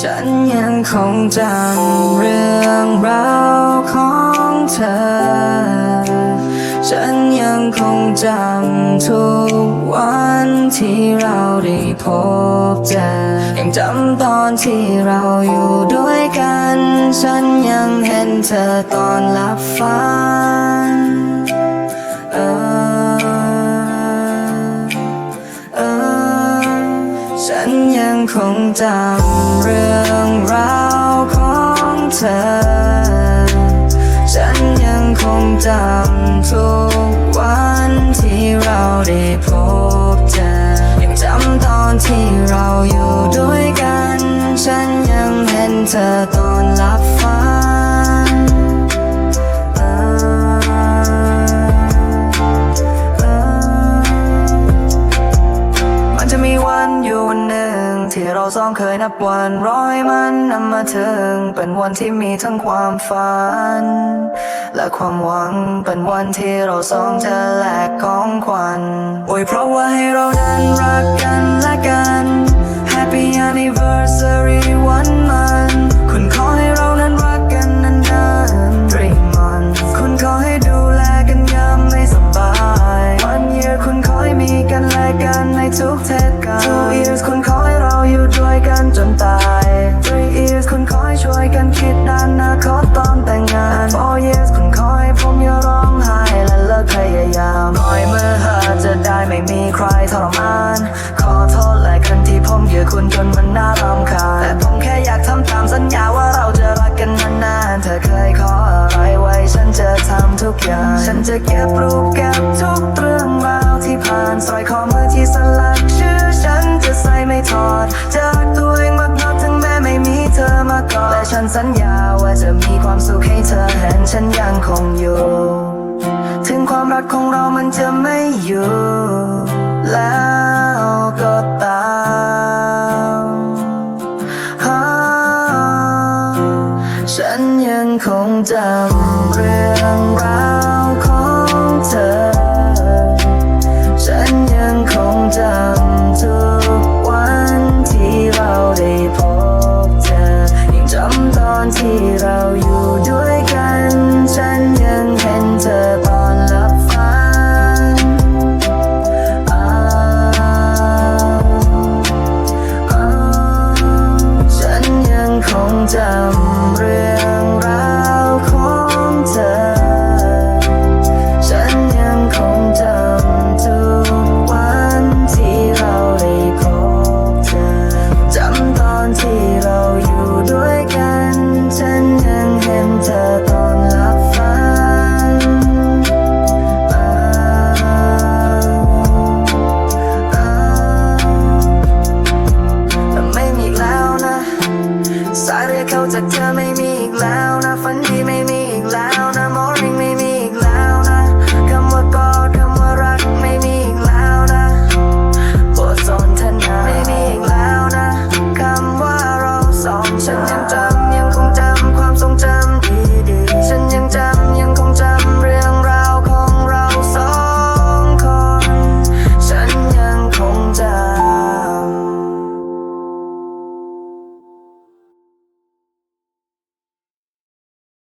ฉันยังคงจำเรื่องราวของเธอ ฉันยังคงจำทุกวันที่เราได้พบเจอ ยังจำตอนที่เราอยู่ด้วยกัน ฉันยังเห็นเธอตอนหลับฝัน ฉันยังคงจำเรื่องราวของเธอ ฉันยังคงจำทุกวันที่เราได้พบเจอ ยังจำตอนที่เราอยู่ด้วยกัน ฉันยังเห็นเธอตอน สองเคยนับวันร้อยมันนำมาถึง เป็นวันที่มีทั้งความฝัน และความหวังเป็นวันที่เราสองจะแลกของขวัญโอ้ยเพราะว่าให้เรานั้นรักกันและกัน Happy anniversary วันมันคุณขอให้เรานั้นรักกันนานๆ Dream on คุณขอให้ดูแลกันยามไม่สบาย One year คุณขอให้มีกันและกันในทุกเทศกาล Two years คุณขอ วยกันจนตาย Three years คุณขอให้ช่วยกันคิดด้านหน้าขอตอนแต่งงาน Four years คุณขอให้ผมอย่าร้องไห้และเลิกพยายามปล่อยมือหาจะได้ไม่มีใครทรมาน ขอโทษและกันที่ผมเยื่อคุณจนมันน่ารำคาญแต่ผมแค่อยากทำตามสัญญาว่าเราจะรักกันนานๆเธอเคยขออะไรไว้ฉันจะทำทุกอย่าง ฉันจะเก็บรูปเก็บทุกเรื่องราวที่ผ่านสร้อยคอมือที่สลัก สัญญาว่าจะมีความสุขให้เธอเห็นฉันยังคงอยู่ ถึงความรักของเรามันจะไม่อยู่แล้วก็ตามฉันยังคงจำเรื่องราวของเธอ I tell